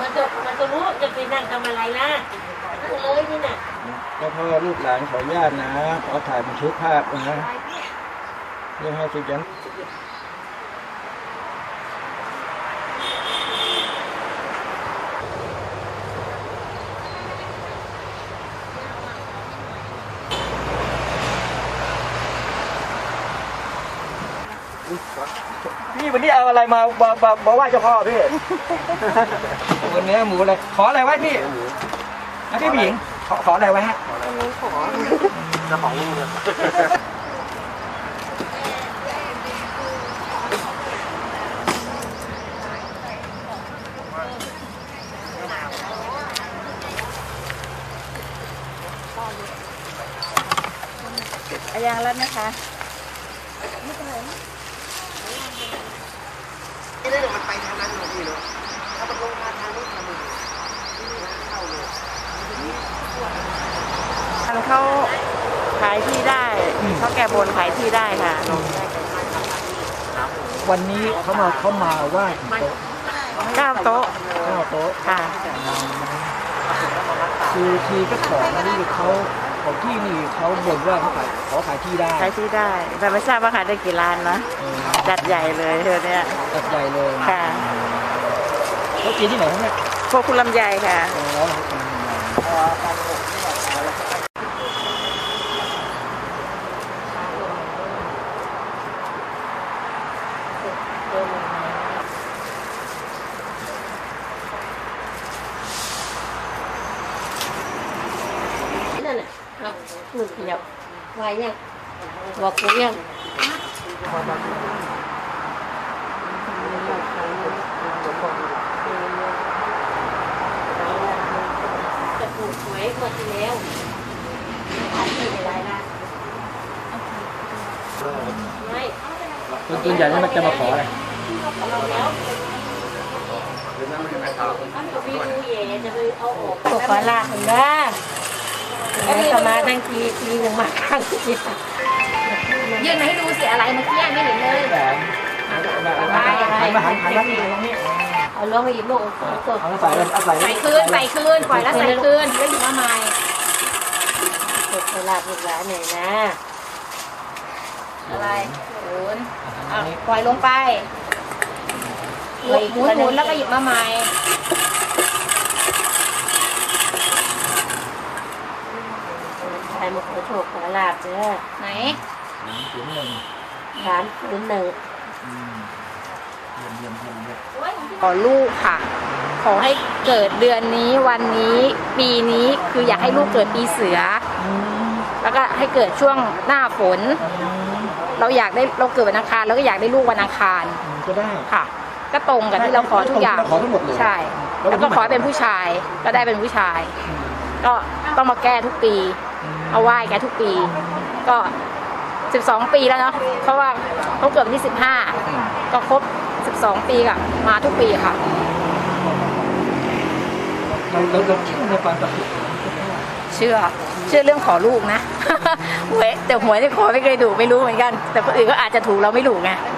มันจะมันจะรู้จะไปนั่งทำอะไรล่ะนั่งเลยนี่น่ะแล้วพ่อลูกหลานขออนุญาตนะขอถ่ายบันทึกภาพนะเรื่องให้สุดยันพี่วันนี้เอาอะไรมามามามาไหว้เจ้าพ่อพี่ วันนี้หมูอะไรขออะไรไว้พี่นะพี่ผู้หญิงขอขออะไรไว้ฮะอายังแล้วนะคะทางเขาขายที่ได้เขาแก่บนขายที่ได้ค่ะ วันนี้เขามาเขามาไหว้โต๊ะเก้าโต๊ะเก้าโต๊ะค่ะคือทีเจ้าของนี่เขาของที่นี่เขาบ่นว่าเขาขายขอขายที่ได้ขายที่ได้ แต่ไม่ทราบว่าขายได้กี่ล้านนะเออจัดใหญ่เลยเธอเนี้ยตัดใหญ่เลยค่ะเขากินที่ไหนครับเนี่ยพวกคุณลำไยค่ะ อ๋อ นั่นน่ะ เอามือขยับไหวยังบอกกูยังจะปลูกหวยหมดแล้วขายที่ไม่ได้ละไม่คนส่วนใหญ่นี่มันจะมาขออะไรพี่ดูเย่จะไปเอาออกตกปลาเห็นไหม จะมาทั้งทีทีหนึ่งมาครั้งทียื่นมาให้ดูสิอะไรเมื่อกี้ไม่เห็นเลยแหวนหันมาหันหันมาที่ตรงนี้เอาลงมาหยิบลูกตกเอาใส่เลยเอาใส่เลยใส่คืนใส่คืนปล่อยแล้วใส่คืนแล้วหยิบมาใหม่ตกปลาลูกหลานหน่อยนะ อะไรศูนย์อะปล่อยลงไปหมุนหมุนหมุนแล้วก็หยิบมาใหม่ ใครมาขอโชคขอลาบเด้อไหนถึงหนึ่งสามศูนย์หนึ่งอืมเยี่ยมเยี่ยมเยี่ยมเยี่ยมขอลูกค่ะ ขอให้เกิดเดือนนี้วันนี้ปีนี้คืออยากให้ลูกเกิดปีเสือแล้วก็ให้เกิดช่วงหน้าฝน เราอยากได้เราเกิดวันอังคารเราก็อยากได้ลูกวันอังคารอืมก็ได้ ค่ะ ก็ตรงกับที่เราขอทุกอย่างเราขอทั้งหมดเลย ใช่ แล้วก็ขอให้เป็นผู้ชายก็ได้เป็นผู้ชาย ก็ต้องมาแก้ทุกปี เอาไหว้แกทุกปี ก็ 12 ปีแล้วเนาะเพราะว่าเขาเกิดวันที่ 15 ก็ครบ 12 ปีอะมาทุกปีค่ะเราเราเราเชื่อในความศักดิ์สิทธิ์เชื่อเชื่อเรื่องขอลูกนะหวยแต่หวยที่ขอไม่เคยถูกไม่รู้เหมือนกัน แต่คนอื่นก็อาจจะถูกเราไม่ถูกไงอ